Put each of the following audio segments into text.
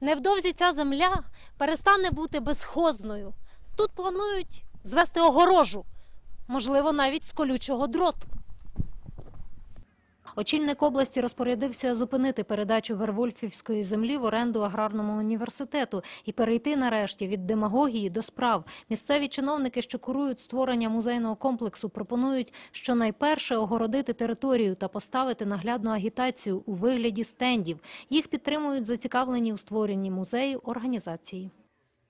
Невдовзі ця земля перестане бути безхозною. Тут планують звести огорожу, можливо, навіть з колючого дроту. Очільник області розпорядився зупинити передачу Вервольфівської землі в оренду аграрному університету і перейти нарешті від демагогії до справ. Місцеві чиновники, що курують створення музейного комплексу, пропонують щонайперше огородити територію та поставити наглядну агітацію у вигляді стендів. Їх підтримують зацікавлені у створенні музею організації.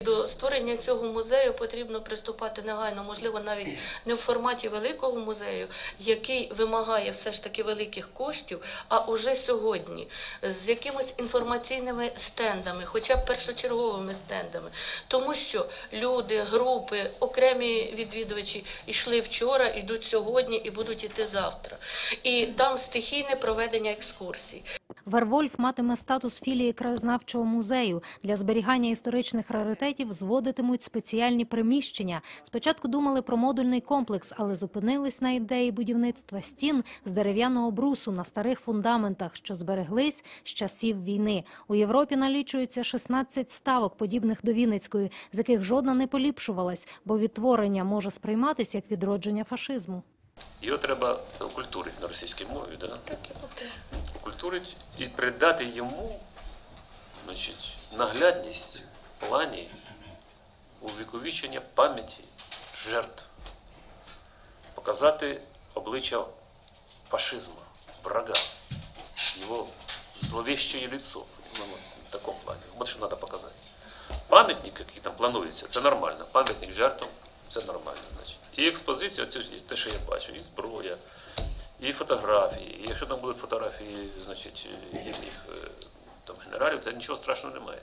До створення цього музею потрібно приступати негайно, можливо, навіть не в форматі великого музею, який вимагає все ж таки великих коштів, а уже сьогодні з якимось інформаційними стендами, хоча б першочерговими стендами, тому що люди, групи, окремі відвідувачі йшли вчора, йдуть сьогодні і будуть іти завтра. І там стихійне проведення екскурсій. Вервольф матиме статус філії краєзнавчого музею. Для зберігання історичних раритетів зводитимуть спеціальні приміщення. Спочатку думали про модульний комплекс, але зупинились на ідеї будівництва стін з дерев'яного брусу на старих фундаментах, що збереглись з часів війни. У Європі налічується 16 ставок, подібних до Вінницької, з яких жодна не поліпшувалась, бо відтворення може сприйматися як відродження фашизму. Його треба окультурити на російській мові, да? Окультурити і придати йому значить, наглядність в плані увіковічення пам'яті жертв, показати обличчя фашизму, врага, його зловещее лицо ну, в такому плані. Вот що треба показати. Пам'ятник, який там планується, це нормально. Пам'ятник жертвам це нормально. Значить. І експозиція, те, що я бачу, і зброя, і фотографії. І якщо там будуть фотографії, значить, їхніх е, там генералів, то нічого страшного немає.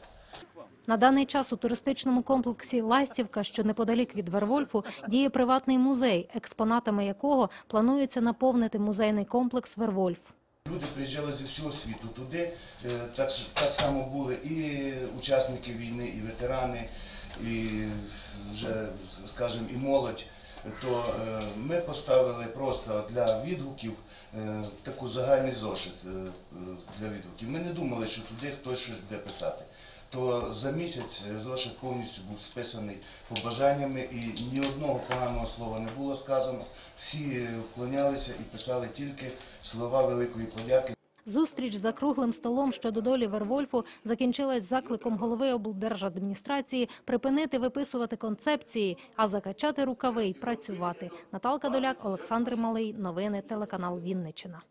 На даний час у туристичному комплексі Ластівка, що неподалік від Вервольфу, діє приватний музей, експонатами якого планується наповнити музейний комплекс Вервольф. Люди приїжджали зі всього світу туди. Е, Так, так само були і учасники війни, і ветерани, і вже, скажімо, і молодь. То е, ми поставили просто для відгуків е, таку загальний зошит е, для відгуків. Ми не думали, що туди хтось щось буде писати. То за місяць зошит повністю був списаний побажаннями, і ні одного поганого слова не було сказано. Всі вклонялися і писали тільки слова великої подяки. Зустріч за круглим столом щодо долі Вервольфу закінчилась закликом голови облдержадміністрації припинити виписувати концепції, а закачати рукави й працювати. Наталка Доляк, Олександр Малий. Новини телеканал Вінниччина.